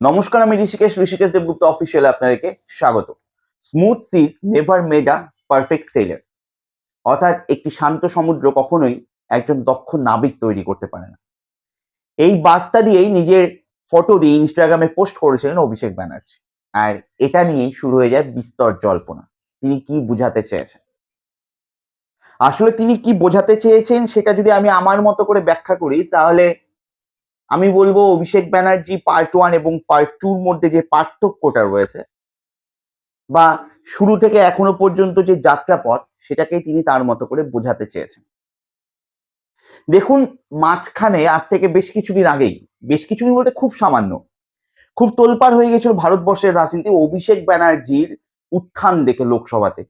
নমস্কার, আমি ঋষিকেশ ঋষিকেশ দেবগুপ্ত অফিসিয়াল আপনাদেরকে স্বাগত। Smooth seas never made a perfect sailor অর্থাৎ একটি শান্ত সমুদ্র কখনোই একজন দক্ষ নাবিক তৈরি করতে পারে না। এই বার্তা দিয়েই নিজের ফটো দিয়ে ইনস্টাগ্রামে পোস্ট করেছিলেন অভিষেক ব্যানার্জি। আর এটা নিয়েই শুরু হয়ে যায় বিস্তর জল্পনা। তিনি কি বুঝাতে চেয়েছেন? আসলে তিনি কি বোঝাতে চেয়েছেন সেটা যদি আমি আমার মতো করে ব্যাখ্যা করি, তাহলে আমি বলব অভিষেক ব্যানার্জি পার্ট ওয়ান এবং পার্ট টুর মধ্যে যে পার্থক্যটা রয়েছে বা শুরু থেকে এখনও পর্যন্ত যে যাত্রাপথ সেটাকে তিনি তার মতো করে বোঝাতে চেয়েছেন। দেখুন, মাঝখানে আজ থেকে বেশ কিছুদিন আগেই, বেশ কিছুদিন বলতে খুব সামান্য, খুব তোলপাড় হয়ে গেছিল ভারতবর্ষের রাজনীতি অভিষেক ব্যানার্জির উত্থান দেখে লোকসভাতে।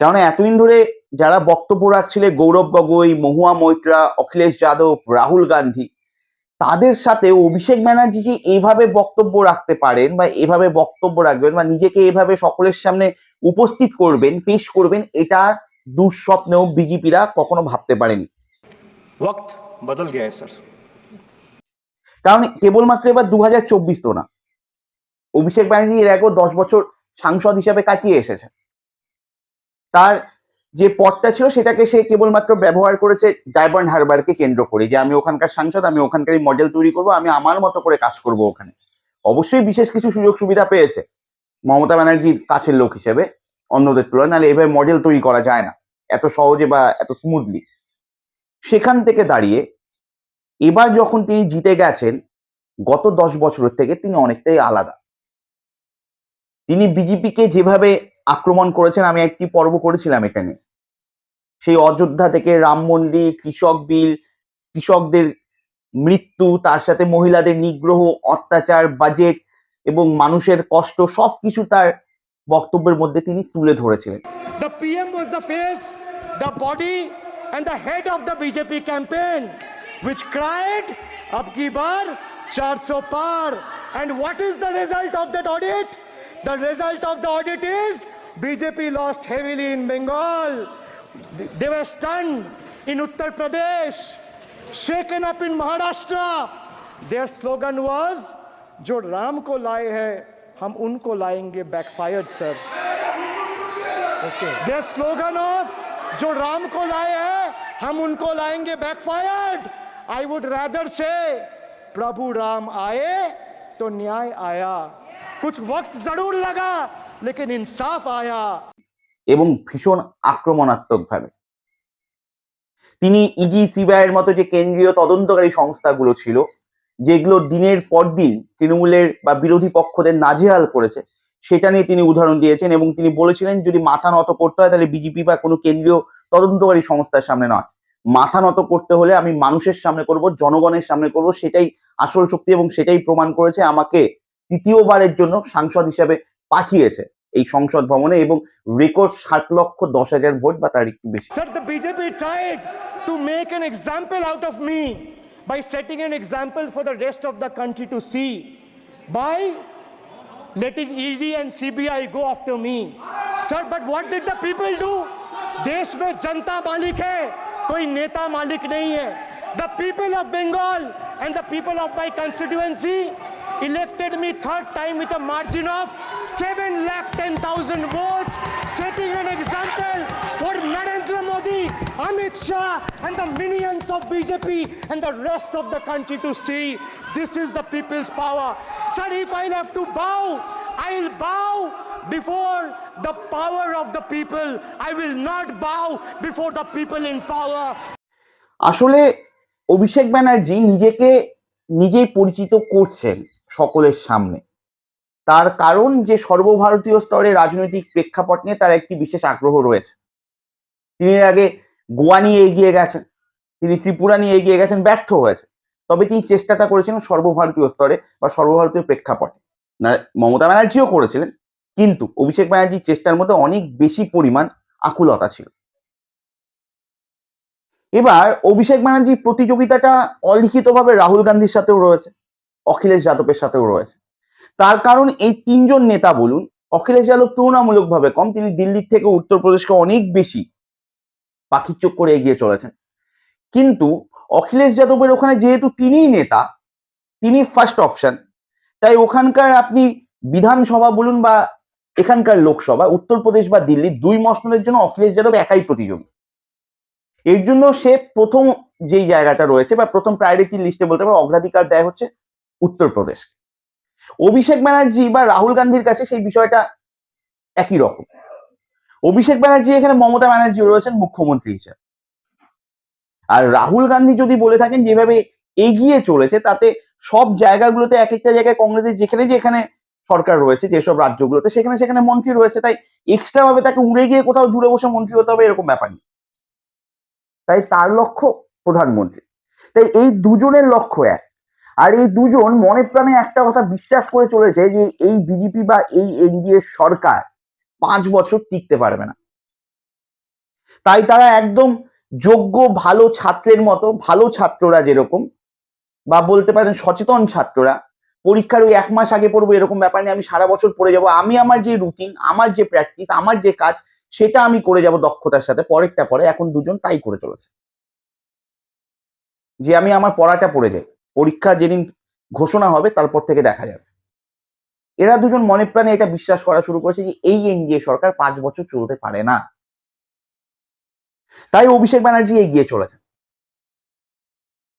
কেননা এতদিন ধরে যারা বক্তব্য রাখছিলেন গৌরব গগৈ, মহুয়া মৈত্রা, অখিলেশ যাদব, রাহুল গান্ধী তাদের সাথে অভিষেক ব্যানার্জি যে এইভাবে বক্তব্য রাখতে পারেন বা এভাবে বক্তব্য রাখবেন বা নিজেকে এভাবে সকলের সামনে উপস্থিত করবেন পেশ করবেন এটা দুঃস্বপ্নেও বিজেপিরা কখনো ভাবতে পারেনি? বদল গেছে স্যার। কারণ কেবলমাত্র এবার দু হাজার চব্বিশ তো না। অভিষেক ব্যানার্জি এর আগেও দশ বছর সাংসদ হিসাবে কাটিয়ে এসেছে তার যে পদটা ছিল সেটাকে সে কেবলমাত্র ব্যবহার করেছে ডায়মন্ড হারবারকে কেন্দ্র করে যে আমি ওখানকার সাংসদ, আমি ওখানকারই মডেল তৈরি করব, আমি আমার মতো করে কাজ করব ওখানে। অবশ্যই বিশেষ কিছু সুযোগ সুবিধা পেয়েছে মমতা ব্যানার্জির কাছের লোক হিসেবে অন্যদের তুলনায়, নাহলে এভাবে মডেল তৈরি করা যায় না, এত সহজে বা এত স্মুথলি সেখান থেকে দাঁড়িয়ে এবার যখন তিনি জিতে গেছেন, গত দশ বছরের থেকে তিনি অনেকটাই আলাদা। তিনি বিজেপিকে যেভাবে আক্রমণ করেছেন, আমি একটি পর্ব করেছিলাম এখানে। সেই অযোধ্যা থেকে রাম মন্দির, কৃষক বিল, কৃষকদের মৃত্যু, তার সাথে মহিলাদের নিগ্রহ, অত্যাচার বাজেট এবং মানুষের কষ্ট সব কিছু তার বক্তব্যের মধ্যে তিনি তুলে ধরেছিলেন। The PM was the face the body and the head of the BJP campaign which cried up কি বার চারশো পার and what is the result of that audit the result of the audit is BJP lost heavily in Bengal. They were stunned in Uttar Pradesh, shaken up in Maharashtra. Their slogan was, जो राम को लाए हैं हम उनको लाएँगे backfired sir their slogan of जो राम को लाए हैं हम उनको लाएँगे बैकफायर्ड आई वुड रादर से प्रभु राम आए तो न्याय आया कुछ वक्त ज़रूर लगा লেকিন ইনসাফ আয়া এবং ভীষণ আক্রমণাত্মকভাবে। তিনি ইডি সিবিআইয়ের মতো যে কেন্দ্রীয় তদন্তকারী সংস্থাগুলো ছিল, যেগুলো দিনের পর দিন তৃণমূলের বা বিরোধী পক্ষদের নাজেহাল করেছে, সেটা নিয়ে তিনি উদাহরণ দিয়েছেন এবং তিনি বলেছিলেন, যদি মাথা নত করতে হয়, তাহলে বিজেপি বা কোনো কেন্দ্রীয় তদন্তকারী সংস্থার সামনে নয়। মাথা নত করতে হলে আমি মানুষের সামনে করব, জনগণের সামনে করব, সেটাই আসল শক্তি এবং সেটাই প্রমাণ করেছে আমাকে তৃতীয়বারের জন্য সাংসদ হিসাবে পাঠিয়েছে এই সংসদ ভবনে এবং রেকর্ড ষাট লক্ষ দশ হাজার ভোট বা তার একটু বেশি Sir, the BJP tried to make an example out of me by setting an example for the rest of the country to see by letting ED and CBI go after me. Sir, but what did the people do? देश में जनता मालिक है कोई नेता मालिक नहीं है the people of bengal and the people of my constituency elected me third time with a margin of 7 lakh 10,000 votes setting an example for narendra modi amit shah and the minions of bjp and the rest of the country to see this is the people's power sir if i'll have to bow i'll bow before the power of the people. I will not bow before the people in power. আসলে অভিষেক ব্যানার্জি নিজেকে নিজেই পরিচিত করছেন সকলের সামনে। তার কারণ যে সর্বভারতীয় স্তরে রাজনৈতিক প্রেক্ষাপট নিয়ে তার একটি বিশেষ আগ্রহ রয়েছে। তিনি আগে গোয়া নিয়ে এগিয়ে গেছেন, তিনি ত্রিপুরা নিয়ে এগিয়ে গেছেন, ব্যর্থ হয়েছে। তবে তিনি চেষ্টাটা করেছিলেন সর্বভারতীয় স্তরে বা সর্বভারতীয় প্রেক্ষাপটে। মমতা ব্যানার্জিও করেছিলেন, কিন্তু অভিষেক ব্যানার্জির চেষ্টার মধ্যে অনেক বেশি পরিমাণ আকুলতা ছিল। এবার অভিষেক ব্যানার্জির প্রতিযোগিতাটা অলিখিতভাবে রাহুল গান্ধীর সাথেও রয়েছে। অখিলেশ যাদবের সাথেও রয়েছে। তার কারণ এই তিনজন নেতা বলুন, অখিলেশ যাদব তুলনামূলকভাবে কম, তিনি দিল্লির থেকে উত্তরপ্রদেশকে অনেক বেশি পাখির চোখ করে এগিয়ে চলেছেন। কিন্তু অখিলেশ যাদবের ওখানে যেহেতু তিনিই নেতা, তিনি ফার্স্ট অপশন তাই ওখানকার আপনি বিধানসভা বলুন বা এখানকার লোকসভা, উত্তরপ্রদেশ বা দিল্লি দুই মসনদের জন্য অখিলেশ যাদব একাই প্রতিযোগী। এর জন্য সে প্রথম যেই জায়গাটা রয়েছে বা প্রথম প্রায়োরিটি লিস্টে বলতে পারে, অগ্রাধিকার দেয় হচ্ছে উত্তরপ্রদেশ। অভিষেক ব্যানার্জি বা রাহুল গান্ধীর কাছে সেই বিষয়টা একই রকম। অভিষেক ব্যানার্জি এখানে মমতা ব্যানার্জি রয়েছেন মুখ্যমন্ত্রী হিসেবে। আর রাহুল গান্ধী যদি বলে থাকেন যেভাবে এগিয়ে চলেছে, তাতে সব জায়গাগুলোতে এক একটা জায়গায় কংগ্রেসের যেখানে যেখানে সরকার রয়েছে, যেসব রাজ্যগুলোতে সেখানে সেখানে মন্ত্রী রয়েছে, তাই এক্সট্রা ভাবে তাকে উড়ে গিয়ে কোথাও জুড়ে বসে মন্ত্রী হতে হবে এরকম ব্যাপার নেই। তাই তার লক্ষ্য প্রধানমন্ত্রী। তাই এই দুজনের লক্ষ্য এক। আর এই দুজন মনে প্রাণে একটা কথা বিশ্বাস করে চলেছে যে এই বিজেপি বা এই এনডিএ সরকার পাঁচ বছর টিকতে পারবে না। তাই তারা একদম যোগ্য, ভালো ছাত্রের মতো, ভালো ছাত্ররা যেরকম, বা বলতে পারেন সচেতন ছাত্ররা, পরীক্ষার ওই এক মাস আগে পড়ব এরকম ব্যাপার নেই আমি সারা বছর পড়ে যাব, আমি আমার যে রুটিন আমার যে প্র্যাকটিস আমার যে কাজ, সেটা আমি করে যাব দক্ষতার সাথে, পরেরটা পরে, এখন দুজন তাই করে চলেছে। যে আমি আমার পড়াটা পড়ে যাই। পরীক্ষা যেদিন ঘোষণা হবে, তারপর থেকে দেখা যাবে। এরা দুজন মনে প্রাণে এটা বিশ্বাস করা শুরু করেছে যে, এই এনডিএ সরকার পাঁচ বছর চলতে পারে না। তাই অভিষেক ব্যানার্জি এগিয়ে চলেছে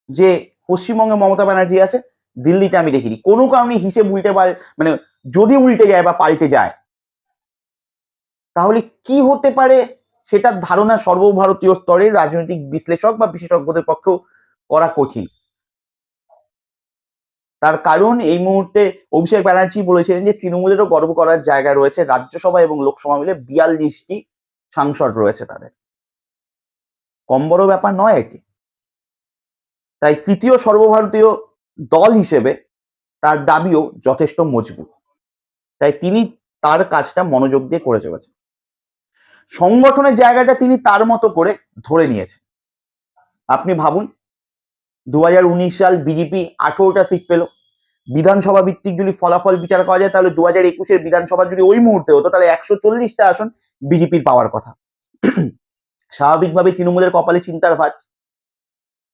যে পশ্চিমবঙ্গে মমতা ব্যানার্জি আছে, দিল্লিতে আমি দেখিনি। কোনো কারণে হিসেব উল্টে পাল মানে যদি উল্টে যায় বা পাল্টে যায়, তাহলে কি হতে পারে সেটার ধারণা সর্বভারতীয় স্তরের রাজনৈতিক বিশ্লেষক বা বিশেষজ্ঞদের পক্ষেও করা কঠিন। তার কারণ এই মুহূর্তে অভিষেক ব্যানার্জি বলেছিলেন যে তৃণমূলেরও গর্ব করার জায়গা রয়েছে রাজ্যসভা এবং লোকসভা মিলে বিয়াল্লিশটি সাংসদ রয়েছে তাদের। কম বড় ব্যাপার নয় এটি। তাই তৃতীয় সর্বভারতীয় দল হিসেবে তার দাবিও যথেষ্ট মজবুত। তাই তিনি তার কাজটা মনোযোগ দিয়ে করে চলেছেন। সংগঠনের জায়গাটা তিনি তার মতো করে ধরে নিয়েছেন। আপনি ভাবুন দু হাজার উনিশ সাল বিজেপি আঠেরোটা সিট পেল। বিধানসভা ভিত্তিক যদি ফলাফল বিচার করা যায়, তাহলে দু হাজার একুশের বিধানসভা যদি ওই মুহূর্তে হতো, তাহলে একশো চল্লিশটা আসন বিজেপির পাওয়ার কথা। স্বাভাবিকভাবে তৃণমূলের কপালে চিন্তার ভাজ।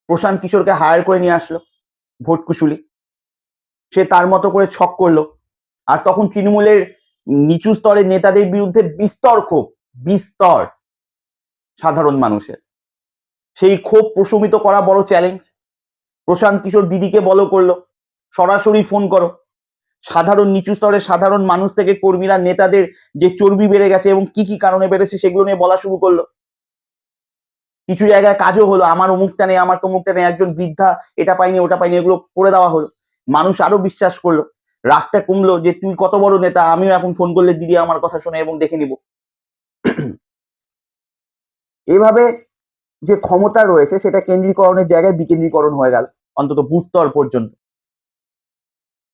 প্রশান্ত কিশোরকে হায়ার করে নিয়ে আসলো ভোট কুশুলি। সে তার মতো করে ছক করল। আর তখন তৃণমূলের নিচু স্তরের নেতাদের বিরুদ্ধে বিস্তর ক্ষোভ, বিস্তর সাধারণ মানুষের। সেই ক্ষোভ প্রশমিত করা বড় চ্যালেঞ্জ প্রশান্ত কিশোর দিদিকে বলো করল। সরাসরি ফোন করো। সাধারণ, নিচু স্তরের সাধারণ মানুষ থেকে কর্মীরা, নেতাদের যে চর্বি বেড়ে গেছে এবং কি কি কারণে বেড়েছে সেগুলো নিয়ে বলা শুরু করল। কিছু জায়গায় কাজও হলো। আমার অমুকটা নেই, আমার তমুকটা নেই, একজন বৃদ্ধা, এটা পাইনি, ওটা পাইনি, এগুলো করে দেওয়া হলো। মানুষ আরও বিশ্বাস করল। রাগটা কমলো যে, তুই কত বড় নেতা, আমিও এখন ফোন করলে দিদি আমার কথা শোনে এবং দেখে নিব। এভাবে যে ক্ষমতা রয়েছে সেটা কেন্দ্রীকরণের জায়গায় বিকেন্দ্রীকরণ হয়ে গেল, অন্তত বুস্তর পর্যন্ত।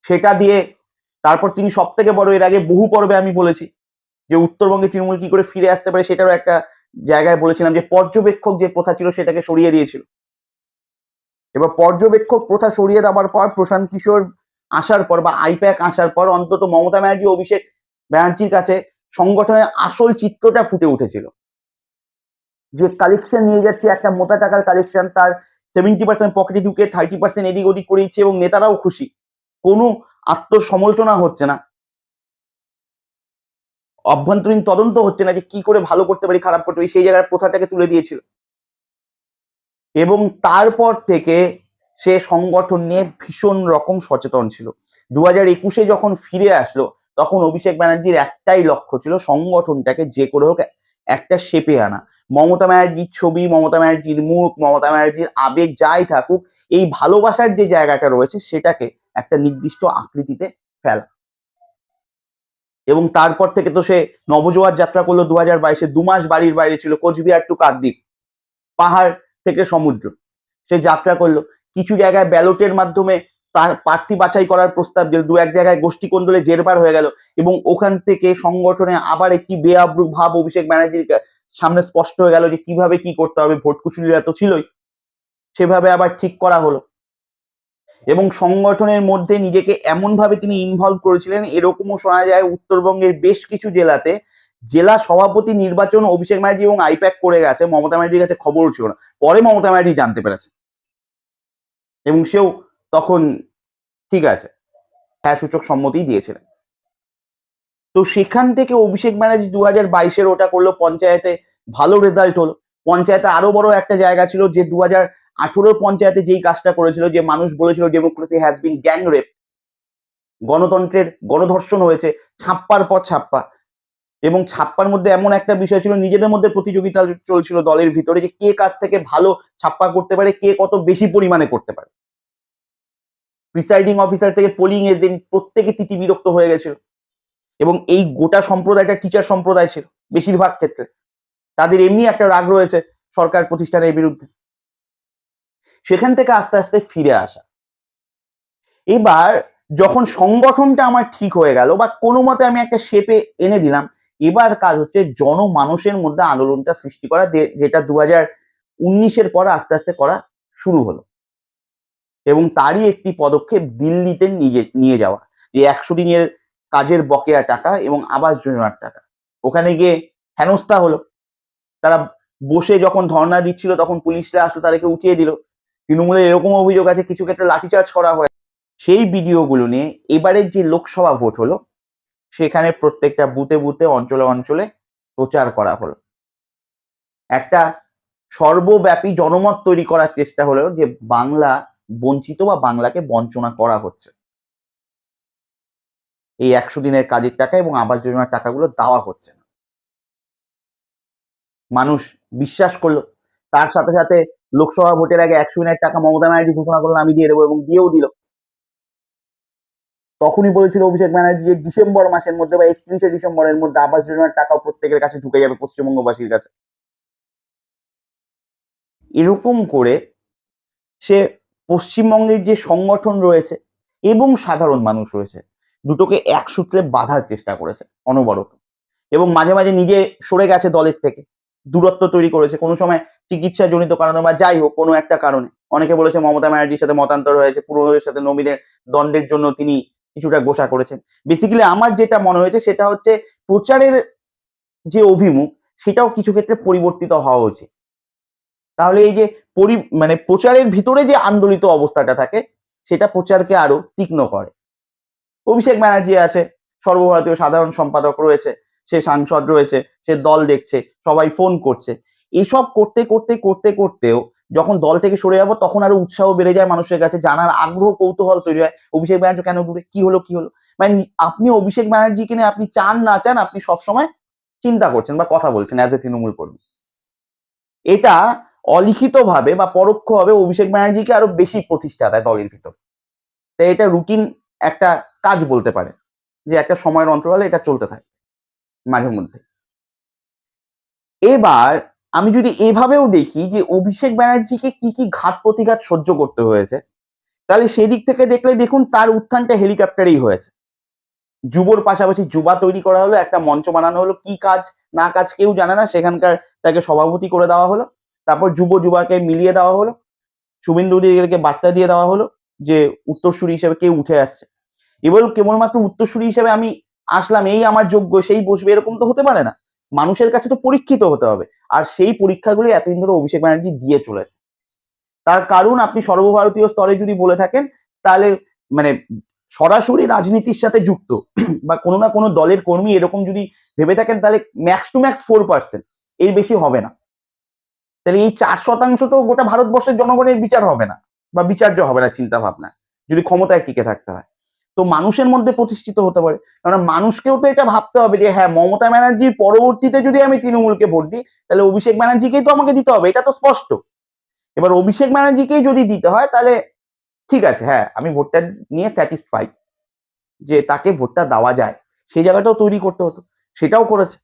সেটা দিয়ে তারপর তিনি সব থেকে বড়, এর আগে বহু পর্বে আমি বলেছি যে উত্তরবঙ্গে তৃণমূল কি করে ফিরে আসতে পারে সেটারও একটা জায়গায় বলেছিলাম যে পর্যবেক্ষক যে প্রথা ছিল সেটাকে সরিয়ে দিয়েছিল। এবার পর্যবেক্ষক প্রথা সরিয়ে দেওয়ার পর প্রশান্ত কিশোর আসার পর বা আইপ্যাক আসার পর অন্তত মমতা ব্যানার্জি, অভিষেক ব্যানার্জির কাছে সংগঠনের আসল চিত্রটা ফুটে উঠেছিল। যে কালেকশন নিয়ে যাচ্ছে, একটা মোটা টাকার কালেকশন তার সেভেন্টি পার্সেন্ট পকেটে ঢুকে থার্টি পার্সেন্ট এদিক ওদিক করে দিচ্ছে এবং নেতারাও খুশি। কোনো আত্মসমালোচনা হচ্ছে না। অভ্যন্তরীণ তদন্ত হচ্ছে না যে কি করে ভালো করতে পারি, খারাপ করতে পারি, সেই জায়গার প্রথাটাকে তুলে দিয়েছিল। এবং তারপর থেকে সে সংগঠন নিয়ে ভীষণ রকম সচেতন ছিল। দু হাজার একুশে যখন ফিরে আসলো, তখন অভিষেক ব্যানার্জির একটাই লক্ষ্য ছিল সংগঠনটাকে যে করে হোক একটা শেপে আনা। মমতা ব্যানার্জির ছবি, মমতা ব্যানার্জির মুখ, মমতা ব্যানার্জির আবেগ যাই থাকুক, এই ভালোবাসার যে জায়গাটা রয়েছে সেটাকে একটা নির্দিষ্ট আকৃতিতে ফেলা। এবং তারপর থেকে তো সে নবজোয়ার যাত্রা করল দু হাজার বাইশে, দু মাস বাড়ির বাইরে ছিল কোচবিহার টু কাকদ্বীপ পাহাড় থেকে সমুদ্র। সে যাত্রা করল। কিছু জায়গায় ব্যালটের মাধ্যমে প্রা- প্রার্থী বাছাই করার প্রস্তাব দিল। দু এক জায়গায় গোষ্ঠী কোন্দলে জেরবার হয়ে গেল। এবং ওখান থেকে সংগঠনে আবার একটি বেআব্রু ভাব অভিষেক ব্যানার্জির সামনে স্পষ্ট হয়ে গেল যে কীভাবে কি করতে হবে, ভোট কুশলীরা তো ছিলই। সেভাবে আবার ঠিক করা হলো। এবং সংগঠনের মধ্যে নিজেকে এমন ভাবে তিনি ইনভলভ করেছিলেন, এরকমও শোনা যায় উত্তরবঙ্গের বেশ কিছু জেলাতে জেলা সভাপতি নির্বাচন অভিষেক ব্যানার্জি এবং আইপ্যাক করে গেছে, মমতা ব্যানার্জির কাছে খবরও ছিল না। পরে মমতা ব্যানার্জি জানতে পেরেছে। এবং সেও তখন ঠিক আছে। হ্যাঁ সূচক সম্মতি দিয়েছিলেন। তো সেখান থেকে অভিষেক ব্যানার্জি দু হাজার বাইশের ওটা করল, পঞ্চায়েতে ভালো রেজাল্ট হলো। পঞ্চায়েতে আরও বড় একটা জায়গা ছিল যে দু হাজার আঠেরো পঞ্চায়েতে যেই কাজটা করেছিল, যে মানুষ বলেছিল democracy has been gang rape গণতন্ত্রের গণধর্ষণ হয়েছে, ছাপ্পার পর ছাপ্পা। এবং ছাপ্পার মধ্যে এমন একটা বিষয় ছিল, নিজেদের মধ্যে প্রতিযোগিতা চলছিল দলের ভিতরে যে কে কার থেকে ভালো ছাপ্পা করতে পারে, কে কত বেশি পরিমাণে করতে পারে। প্রিসাইডিং অফিসার থেকে পোলিং এজেন্ট প্রত্যেকে তিতি বিরক্ত হয়ে গেছিল। এবং এই গোটা সম্প্রদায়টা টিচার সম্প্রদায় ছিল, বেশিরভাগ ক্ষেত্রে। তাদের এমনি একটা রাগ রয়েছে সরকার প্রতিষ্ঠানের বিরুদ্ধে। সেখান থেকে আস্তে আস্তে ফিরে আসা। এবার যখন সংগঠনটা আমার ঠিক হয়ে গেল বা কোনো মতে আমি একটা শেপে এনে দিলাম, এবার কাজ হচ্ছে জনমানুষের মধ্যে আন্দোলনটা সৃষ্টি করা যেটা দু হাজার উনিশের পর আস্তে আস্তে করা শুরু হলো। এবং তারই একটি পদক্ষেপ দিল্লিতে নিয়ে নিয়ে যাওয়া। যে, একশো দিনের কাজের বকেয়া টাকা এবং আবাস যোজনার টাকা। ওখানে গিয়ে হেনস্থা হলো। তারা বসে যখন ধর্ণা দিচ্ছিল, তখন পুলিশরা আসলো, তাদেরকে উঠিয়ে দিল। তৃণমূলের এরকম অভিযোগ আছে, কিছু ক্ষেত্রে লাঠিচার্জ করা হয়। সেই ভিডিওগুলো নিয়ে এবারের যে লোকসভা ভোট হলো, সেখানে প্রত্যেকটা বুথে বুথে, অঞ্চলে অঞ্চলে প্রচার করা হলো। একটা সর্বব্যাপী জনমত তৈরি করার চেষ্টা হলো যে বাংলা বঞ্চিত বা বাংলাকে বঞ্চনা করা হচ্ছে। এই একশো দিনের কাজের টাকা এবং আবাস যোজনার টাকাগুলো দেওয়া হচ্ছে না। মানুষ বিশ্বাস করল, তার সাথে সাথে লোকসভা ভোটের আগে একশো দিনের টাকা মমতা ব্যানার্জি ঘোষণা করল, আমি দিয়ে দেবো এবং দিয়েও দিল। তখনই বলেছিল অভিষেক ব্যানার্জি যে ডিসেম্বর মাসের মধ্যে বা একত্রিশে ডিসেম্বরের মধ্যে আবাস যোজনার টাকাও প্রত্যেকের কাছে ঢুকে যাবে পশ্চিমবঙ্গবাসীর কাছে। এরকম করে সে পশ্চিমবঙ্গের যে সংগঠন রয়েছে এবং সাধারণ মানুষ রয়েছে দুটোকে এক সূত্রে বাঁধার চেষ্টা করেছে অনবরত। এবং মাঝে মাঝে নিজে সরে গেছে দলের থেকে, দূরত্ব তৈরি করেছে। কোনো সময় চিকিৎসা জনিত কারণে বা যাই হোক, কোনো একটা কারণে। অনেকে বলেছে মমতা ব্যানার্জির সাথে মতান্তর হয়েছে, পুরোহিতের সাথে নবীনের দ্বন্দ্বের জন্য তিনি কিছুটা গোসা করেছেন। বেসিক্যালি আমার যেটা মনে হয়েছে সেটা হচ্ছে প্রচারের যে অভিমুখ, সেটাও কিছু ক্ষেত্রে পরিবর্তিত হওয়া উচিত। তাহলে এই যে পরি মানে প্রচারের ভিতরে যে আন্দোলিত অবস্থাটা থাকে, সেটা প্রচারকে আরও তীক্ষ্ণ করে। অভিষেক ব্যানার্জি আছে, সর্বভারতীয় সাধারণ সম্পাদক রয়েছে, সে সাংসদ রয়েছে, সে দল দেখছে, সবাই ফোন করছে। এসব করতে করতে করতে, করতেও যখন দল থেকে সরে যাব তখন আরও উৎসাহ বেড়ে যায় মানুষের কাছে, জানার আগ্রহ কৌতূহল তৈরি হয়, অভিষেক ব্যানার্জি কেন দূরে কি হলো কি হলো? মানে আপনি অভিষেক ব্যানার্জিকে নিয়ে আপনি চান, না চান, আপনি সবসময় চিন্তা করছেন বা কথা বলছেন অ্যাজ এ তৃণমূল কর্মী। এটা অলিখিতভাবে বা পরোক্ষভাবে অভিষেক ব্যানার্জিকে আরও বেশি প্রতিষ্ঠা দেয় দলের ভিতর। তাই এটা রুটিন একটা কাজ বলতে পারে যে একটা সময়ের অন্তরালে এটা চলতে থাকে মাঝে মধ্যে। এবার আমি যদি এভাবেও দেখি যে অভিষেক ব্যানার্জিকে কি কি ঘাত প্রতিঘাত সহ্য করতে হয়েছে, তাহলে সেদিক থেকে দেখলে দেখুন তার উত্থানটা হেলিকপ্টারেই হয়েছে। যুবর পাশাপাশি যুবা তৈরি করা হলো, একটা মঞ্চ বানানো হলো, কি কাজ না কাজ কেউ জানে না, সেখানকার তাকে সভাপতি করে দেওয়া হলো, তারপর যুব যুবাকে মিলিয়ে দেওয়া হলো, শুভেন্দু অধিকারীকে বার্তা দিয়ে দেওয়া হলো যে উত্তরসূরি হিসেবে কে উঠে আসছে। এবার কেবলমাত্র উত্তরসূরি হিসেবে আমি আসলাম, এই আমার যোগ্য, সেই বসবে, এরকম তো হতে পারে না। মানুষের কাছে তো পরীক্ষিত হতে হবে। আর সেই পরীক্ষাগুলি এতদিন ধরে অভিষেক ব্যানার্জি দিয়ে চলেছে। তার কারণ আপনি সর্বভারতীয় স্তরে যদি বলে থাকেন, তাহলে মানে সরাসরি রাজনীতির সাথে যুক্ত বা কোনো না কোনো দলের কর্মী এরকম যদি ভেবে থাকেন, তাহলে max to max four percent এর বেশি হবে না। তাহলে এই চার শতাংশ তো গোটা ভারতবর্ষের জনগণের বিচার হবে না। বা বিচার্য হবে না চিন্তা ভাবনা যদি ক্ষমতায় টিকে থাকতে হয়। তো মানুষের মধ্যে প্রতিষ্ঠিত হতে পারে। কারণ মানুষকেও তো এটা ভাবতে হবে যে হ্যাঁ মমতা ব্যানার্জির পরবর্তীতে যদি আমি তৃণমূলকে ভোট দিই, তাহলে অভিষেক ব্যানার্জিকেই তো আমাকে দিতে হবে। এটা তো স্পষ্ট। এবার অভিষেক ব্যানার্জিকেই যদি দিতে হয়, তাহলে ঠিক আছে হ্যাঁ আমি ভোটটা নিয়ে স্যাটিসফাই যে তাকে ভোটটা দেওয়া যায়। সেই জায়গাটাও তৈরি করতে হতো, সেটাও করেছে।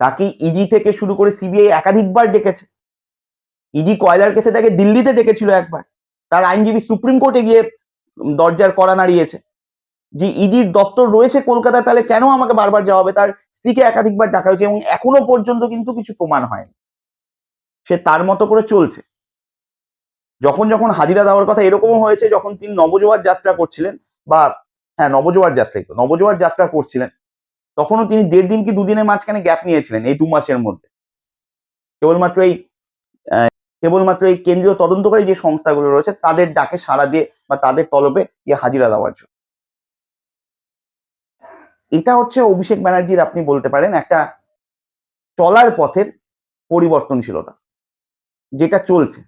তাকে ইডি থেকে শুরু করে সিবিআই একাধিকবার ডেকেছে। ইডি কয়লার কেসে তাকে দিল্লিতে ডেকেছিল একবার। তার আইনজীবী সুপ্রিম কোর্টে গিয়ে দরজার কড়া নাড়িয়েছে যে ইডির দপ্তর রয়েছে কলকাতায়, তাহলে কেন আমাকে বারবার যাওয়া হবে? তার স্ত্রীকে একাধিকবার ডাকা হয়েছে এবং এখনও পর্যন্ত কিন্তু কিছু প্রমাণ হয়নি। সে তার মতো করে চলছে। যখন যখন হাজিরা দেওয়ার কথা এরকমও হয়েছে, যখন তিনি নবজোয়ার যাত্রা করছিলেন বা হ্যাঁ নবজোয়ার যাত্রাই তো, নবজোয়ার যাত্রা করছিলেন, তখনও তিনি দেড় দিন কি দুদিনের মাঝখানে গ্যাপ নিয়েছিলেন এই দু মাসের মধ্যে। কেবলমাত্র এই কেবলমাত্র এই কেন্দ্রীয় তদন্তকারী যে সংস্থাগুলো রয়েছে, তাদের ডাকে সাড়া দিয়ে বা তাদের তলবে গিয়ে হাজিরা দেওয়ার জন্য। এটা হচ্ছে অভিষেক ব্যানার্জির আপনি বলতে পারেন একটা চলার পথের পরিবর্তনশীলতা, যেটা চলছে।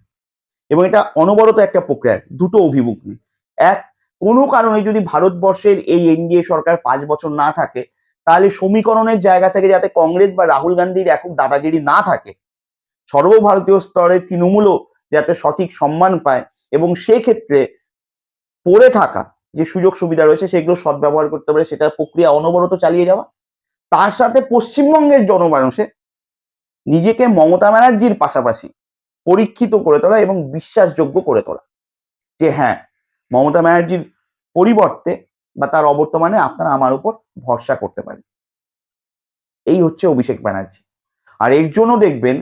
এবং এটা অনবরত একটা প্রক্রিয়া, দুটো অভিমুখ নিয়ে। এক, কোনো কারণে যদি ভারতবর্ষের এই এনডিএ সরকার পাঁচ বছর না থাকে, তাহলে সমীকরণের জায়গা থেকে যাতে কংগ্রেস বা রাহুল গান্ধীর একক দাদাগিরি না থাকে সর্বভারতীয় স্তরে তৃণমূলও যাতে সঠিক সম্মান পায় এবং সেক্ষেত্রে পড়ে থাকা যে সুযোগ সুবিধা রয়েছে সেগুলো সদ্ব্যবহার করতে পারে, সেটার প্রক্রিয়া অনবরত চালিয়ে যাওয়া। তার সাথে পশ্চিমবঙ্গের জনমানুষে নিজেকে মমতা ব্যানার্জির পাশাপাশি পরীক্ষিত করে তোলা এবং বিশ্বাসযোগ্য করে তোলা। যে হ্যাঁ মমতা ব্যানার্জির পরিবর্তে বা তার অবর্তমানে আপনারা আমার উপর ভরসা করতে পারেন। এই হচ্ছে অভিষেক ব্যানার্জি। আর এর জন্য দেখবেন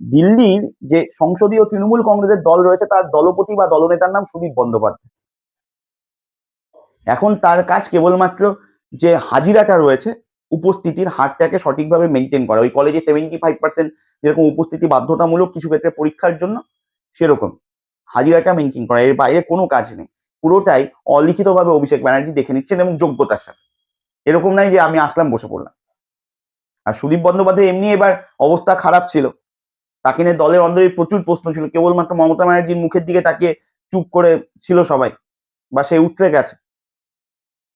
দিল্লির যে সংসদীয় তৃণমূল কংগ্রেসের দল রয়েছে, তার দলপতি বা দলনেতার নাম সুদীপ বন্দ্যোপাধ্যায়। এখন তার কাজ কেবলমাত্র যে হাজিরাটা রয়েছে, উপস্থিতির হারটাকে সঠিকভাবে মেনটেন করা। ওই কলেজে সেভেন্টি ফাইভ পার্সেন্ট যেরকম উপস্থিতি বাধ্যতামূলক কিছু ক্ষেত্রে পরীক্ষার জন্য, সেরকম হাজিরাটা মেনটেন করা। এর বাইরে কোনো কাজ নেই। পুরোটাই অলিখিতভাবে অভিষেক ব্যানার্জি দেখে নিচ্ছেন এবং যোগ্যতার সাথে। এরকম নাই যে আমি আসলাম, বসে পড়লাম। আর সুদীপ বন্দ্যোপাধ্যায় এমনি এবার অবস্থা খারাপ ছিল। তাকে নিয়ে দলের অন্দরে প্রচুর প্রশ্ন ছিল। কেবলমাত্র মমতা ব্যানার্জির মুখের দিকে তাকিয়ে চুপ করে ছিল সবাই বা সে উঠতে গেছে।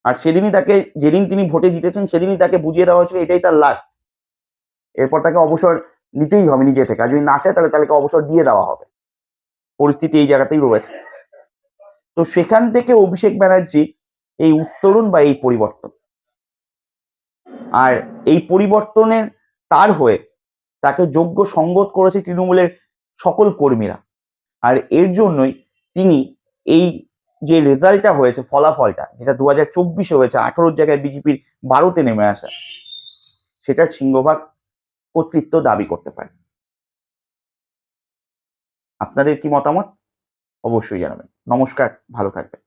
আর সেদিনই তাকে যেদিন তিনি ভোটে জিতেছেন সেদিনই তাকে বুঝিয়ে দেওয়া হয়েছিল এটাই তার লাস্ট এরপর তাকে অবসর নিতেই হবে নিজে থেকে। আর যদি না চায় তাহলে তাকে অবসর দিয়ে দেওয়া হবে। পরিস্থিতি এই জায়গাতেই রয়েছে। তো সেখান থেকে অভিষেক ব্যানার্জি এই উত্তরণ বা এই পরিবর্তন। আর এই পরিবর্তনের তার হয়ে তাকে যোগ্য সঙ্গত করেছে তৃণমূলের সকল কর্মীরা। আর এর জন্যই তিনি এই যে রেজাল্টটা হয়েছে, ফলাফলটা, যেটা দু হাজার চব্বিশে হয়েছে, আঠারোর জায়গায় বিজেপির বারোতে নেমে আসা সেটার সিংহভাগ কর্তৃত্ব দাবি করতে পারে। আপনাদের কি মতামত? অবশ্যই জানাবেন। নমস্কার, ভালো থাকবেন।